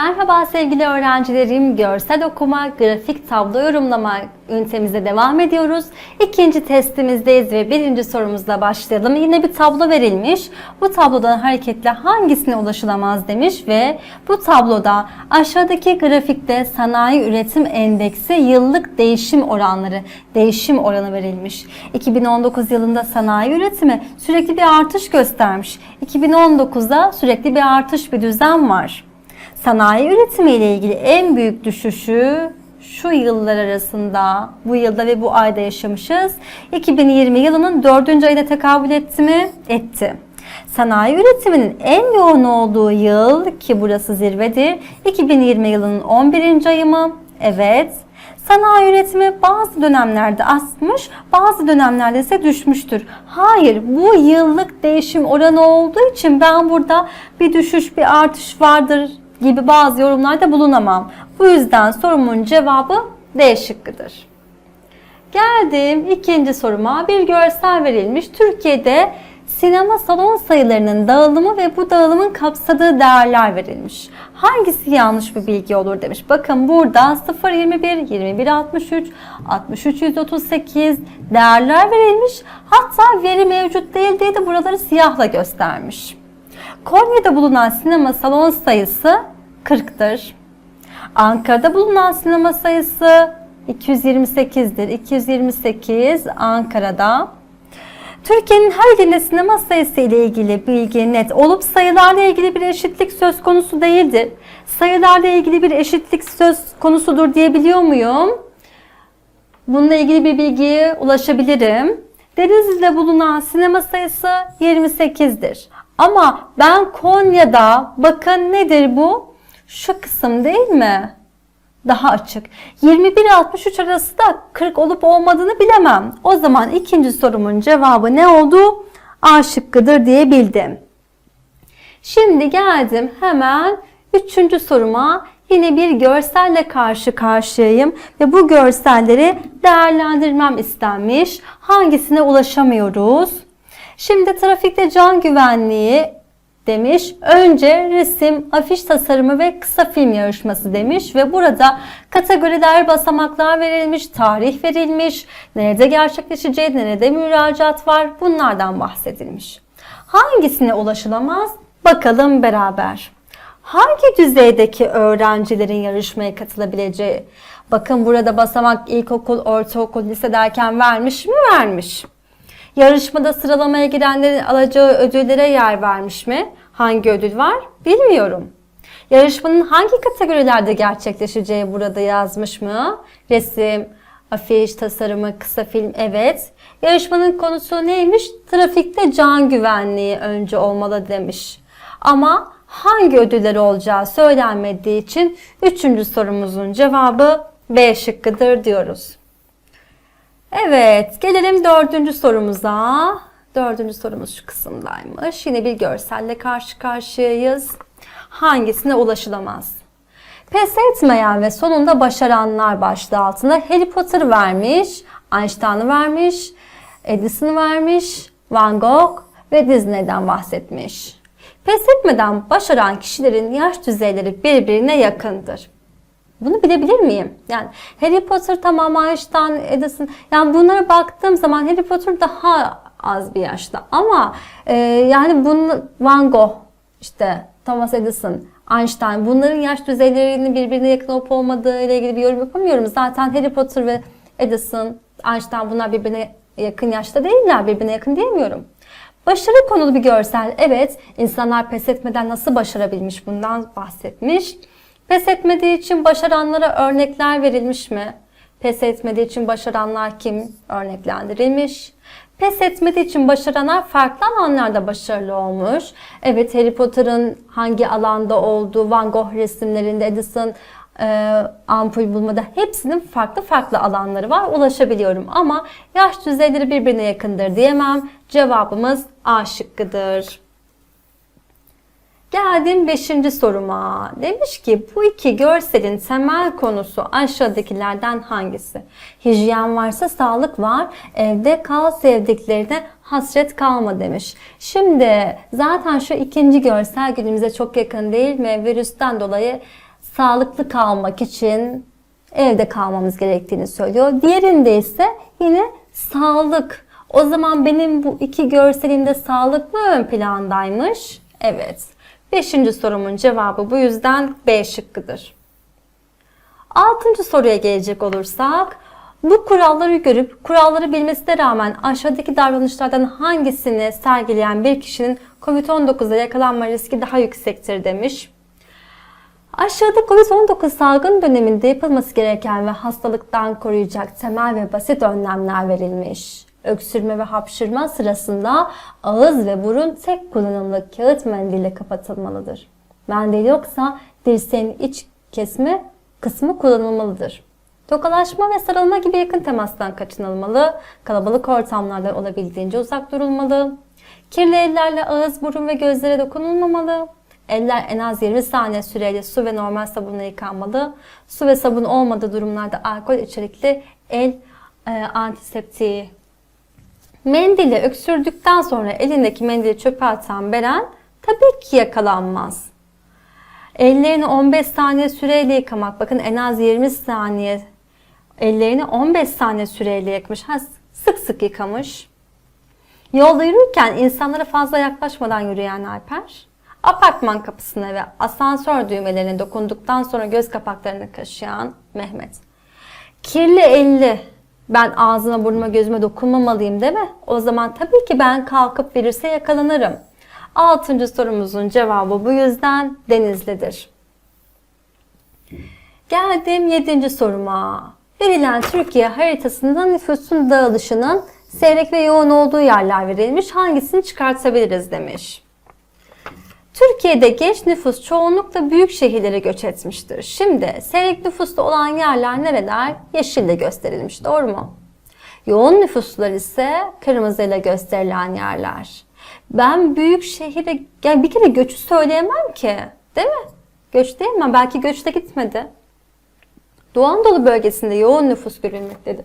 Merhaba sevgili öğrencilerim. Görsel okuma, grafik tablo yorumlama ünitemize devam ediyoruz. İkinci testimizdeyiz ve birinci sorumuzla başlayalım. Yine bir tablo verilmiş. Bu tablodan hareketle hangisine ulaşılamaz demiş ve bu tabloda aşağıdaki grafikte sanayi üretim endeksi yıllık değişim oranları, değişim oranı verilmiş. 2019 yılında sanayi üretimi sürekli bir artış göstermiş. 2019'da sürekli bir artış bir düzen var. Sanayi üretimi ile ilgili en büyük düşüşü şu yıllar arasında, bu yılda ve bu ayda yaşamışız. 2020 yılının 4. ayına tekabül etti mi? Etti. Sanayi üretiminin en yoğun olduğu yıl ki burası zirvedir. 2020 yılının 11. ayı mı? Evet. Sanayi üretimi bazı dönemlerde artmış, bazı dönemlerde ise düşmüştür. Hayır, bu yıllık değişim oranı olduğu için ben burada bir düşüş, bir artış vardır gibi bazı yorumlarda bulunamam. Bu yüzden sorumun cevabı D şıkkıdır. Geldim ikinci soruma. Bir görsel verilmiş. Türkiye'de sinema salon sayılarının dağılımı ve bu dağılımın kapsadığı değerler verilmiş. Hangisi yanlış bir bilgi olur demiş. Bakın burada 0.21, 21.63, 63.138 değerler verilmiş. Hatta veri mevcut değil diye de buraları siyahla göstermiş. Konya'da bulunan sinema salon sayısı 40'tır. Ankara'da bulunan sinema sayısı 228'dir. 228 Ankara'da. Türkiye'nin her ilinde sinema sayısı ile ilgili bilgi net olup sayılarla ilgili bir eşitlik söz konusu değildir. Sayılarla ilgili bir eşitlik söz konusudur diyebiliyor muyum? Bununla ilgili bir bilgiye ulaşabilirim. Denizli'de bulunan sinema sayısı 28'dir. Ama ben Konya'da bakın nedir bu? Şu kısım değil mi? Daha açık. 21-63 arası da 40 olup olmadığını bilemem. O zaman ikinci sorumun cevabı ne oldu? A şıkkıdır diyebildim. Şimdi geldim hemen üçüncü soruma. Yine bir görselle karşı karşıyayım ve bu görselleri değerlendirmem istenmiş. Hangisine ulaşamıyoruz? Şimdi trafikte can güvenliği demiş. Önce resim, afiş tasarımı ve kısa film yarışması demiş ve burada kategoriler, basamaklar verilmiş, tarih verilmiş, nerede gerçekleşeceği, nerede müracaat var bunlardan bahsedilmiş. Hangisine ulaşılamaz? Bakalım beraber. Hangi düzeydeki öğrencilerin yarışmaya katılabileceği? Bakın burada basamak ilkokul, ortaokul, lise derken vermiş mi? Vermiş. Yarışmada sıralamaya girenlerin alacağı ödüllere yer vermiş mi? Hangi ödül var? Bilmiyorum. Yarışmanın hangi kategorilerde gerçekleşeceği burada yazmış mı? Resim, afiş, tasarımı, kısa film evet. Yarışmanın konusu neymiş? Trafikte can güvenliği önce olmalı demiş. Ama hangi ödülleri olacağı söylenmediği için üçüncü sorumuzun cevabı B şıkkıdır diyoruz. Evet, gelelim dördüncü sorumuza. Dördüncü sorumuz şu kısımdaymış. Yine bir görselle karşı karşıyayız. Hangisine ulaşılamaz? Pes etmeyen ve sonunda başaranlar başlığı altında Harry Potter vermiş, Einstein'ı vermiş, Edison'ı vermiş, Van Gogh ve Disney'den bahsetmiş. Pes etmeden başaran kişilerin yaş düzeyleri birbirine yakındır. Bunu bilebilir miyim? Yani Harry Potter tamam Einstein, Edison. Yani bunlara baktığım zaman Harry Potter daha az bir yaşta. Ama e, yani bunu Van Gogh, işte Thomas Edison, Einstein bunların yaş düzeylerinin birbirine yakın olup olmadığı ile ilgili bir yorum yapamıyorum. Zaten Harry Potter ve Edison, Einstein bunlar birbirine yakın yaşta değiller. Birbirine yakın diyemiyorum. Başarı konulu bir görsel. Evet, insanlar pes etmeden nasıl başarabilmiş bundan bahsetmiş. Pes etmediği için başaranlara örnekler verilmiş mi? Pes etmediği için başaranlar kim örneklendirilmiş? Pes etmediği için başaranlar farklı alanlarda başarılı olmuş. Evet Harry Potter'ın hangi alanda olduğu, Van Gogh resimlerinde, Edison e, ampul bulmada hepsinin farklı farklı alanları var. Ulaşabiliyorum ama yaş düzeyleri birbirine yakındır diyemem. Cevabımız A şıkkıdır. Geldim 5. soruma. Demiş ki bu iki görselin temel konusu aşağıdakilerden hangisi? Hijyen varsa sağlık var. Evde kal sevdiklerine hasret kalma demiş. Şimdi zaten şu ikinci görsel günümüze çok yakın değil mi? Virüsten dolayı sağlıklı kalmak için evde kalmamız gerektiğini söylüyor. Diğerinde ise yine sağlık. O zaman benim bu iki görselimde sağlık mı ön plandaymış? Evet. Beşinci sorumun cevabı bu yüzden B şıkkıdır. Altıncı soruya gelecek olursak, bu kuralları görüp kuralları bilmesine rağmen aşağıdaki davranışlardan hangisini sergileyen bir kişinin COVID-19'a yakalanma riski daha yüksektir demiş. Aşağıda COVID-19 salgın döneminde yapılması gereken ve hastalıktan koruyacak temel ve basit önlemler verilmiş. Öksürme ve hapşırma sırasında ağız ve burun tek kullanımlık kağıt mendille kapatılmalıdır. Mendil yoksa dirseğin iç kesme kısmı kullanılmalıdır. Tokalaşma ve sarılma gibi yakın temastan kaçınılmalı, kalabalık ortamlardan olabildiğince uzak durulmalı, kirli ellerle ağız, burun ve gözlere dokunulmamalı, eller en az 20 saniye süreyle su ve normal sabunla yıkanmalı, su ve sabun olmadığı durumlarda alkol içerikli el e, antiseptiği Mendili öksürdükten sonra elindeki mendili çöpe atan Beren tabii ki yakalanmaz. Ellerini 15 saniye süreyle yıkamak. Bakın en az 20 saniye ellerini 15 saniye süreyle yıkamış. Ha, sık sık yıkamış. Yolda yürürken insanlara fazla yaklaşmadan yürüyen Alper, apartman kapısına ve asansör düğmelerine dokunduktan sonra göz kapaklarını kaşıyan Mehmet. Kirli elli ben ağzıma burnuma gözüme dokunmamalıyım değil mi? O zaman tabii ki ben kalkıp virüse yakalanırım. Altıncı sorumuzun cevabı bu yüzden Denizli'dir. Geldim yedinci soruma. Verilen Türkiye haritasında nüfusun dağılışının seyrek ve yoğun olduğu yerler verilmiş. Hangisini çıkartabiliriz demiş. Türkiye'de genç nüfus çoğunlukla büyük şehirlere göç etmiştir. Şimdi seyrek nüfuslu olan yerler nereler? Yeşille gösterilmiş. Doğru mu? Yoğun nüfuslar ise kırmızıyla gösterilen yerler. Ben büyük şehire, yani bir kere göçü söyleyemem ki. Değil mi? Göç değil mi? Belki göçte gitmedi. Doğu Anadolu bölgesinde yoğun nüfus görülmektedir.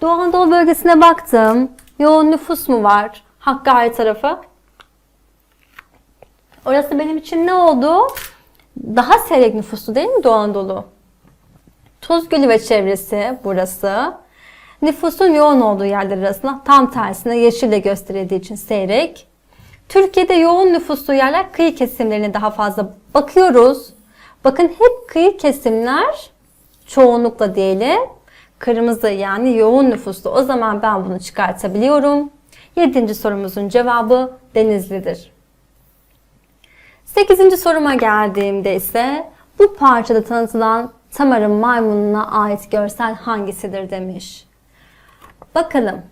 Doğu Anadolu bölgesine baktım. Yoğun nüfus mu var? Hakkari tarafı. Orası benim için ne oldu? Daha seyrek nüfuslu değil mi Doğu Anadolu? Tuzgölü ve çevresi burası. Nüfusun yoğun olduğu yerler arasında tam tersine yeşille gösterildiği için seyrek. Türkiye'de yoğun nüfuslu yerler kıyı kesimlerine daha fazla bakıyoruz. Bakın hep kıyı kesimler çoğunlukla diyelim. Kırmızı yani yoğun nüfuslu. O zaman ben bunu çıkartabiliyorum. Yedinci sorumuzun cevabı Denizli'dir. Sekizinci soruma geldiğimde ise bu parçada tanıtılan Tamar'ın maymununa ait görsel hangisidir demiş. Bakalım.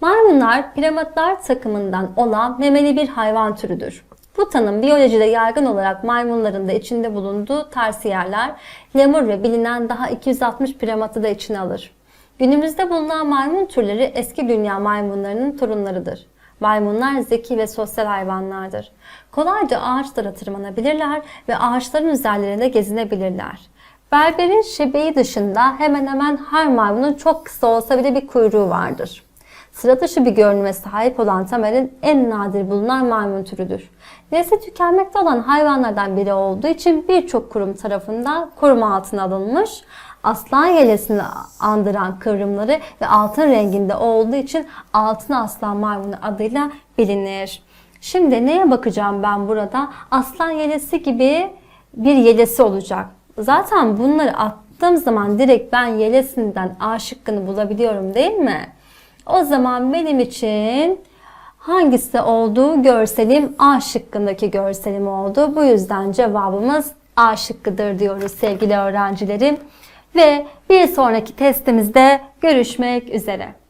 Maymunlar primatlar takımından olan memeli bir hayvan türüdür. Bu tanım biyolojide yaygın olarak maymunların da içinde bulunduğu tarsiyerler, lemur ve bilinen daha 260 primatı da içine alır. Günümüzde bulunan maymun türleri eski dünya maymunlarının torunlarıdır. Maymunlar zeki ve sosyal hayvanlardır. Kolayca ağaçlara tırmanabilirler ve ağaçların üzerlerinde gezinebilirler. Berberin şebeği dışında hemen hemen her maymunun çok kısa olsa bile bir kuyruğu vardır. Sıra dışı bir görünüme sahip olan tamerin en nadir bulunan maymun türüdür. Nesli tükenmekte olan hayvanlardan biri olduğu için birçok kurum tarafından koruma altına alınmış. Aslan yelesini andıran kıvrımları ve altın renginde olduğu için altın aslan maymunu adıyla bilinir. Şimdi neye bakacağım ben burada? Aslan yelesi gibi bir yelesi olacak. Zaten bunları attığım zaman direkt ben yelesinden A şıkkını bulabiliyorum değil mi? O zaman benim için hangisi olduğu görselim A şıkkındaki görselim oldu. Bu yüzden cevabımız A şıkkıdır diyoruz sevgili öğrencilerim. Ve bir sonraki testimizde görüşmek üzere.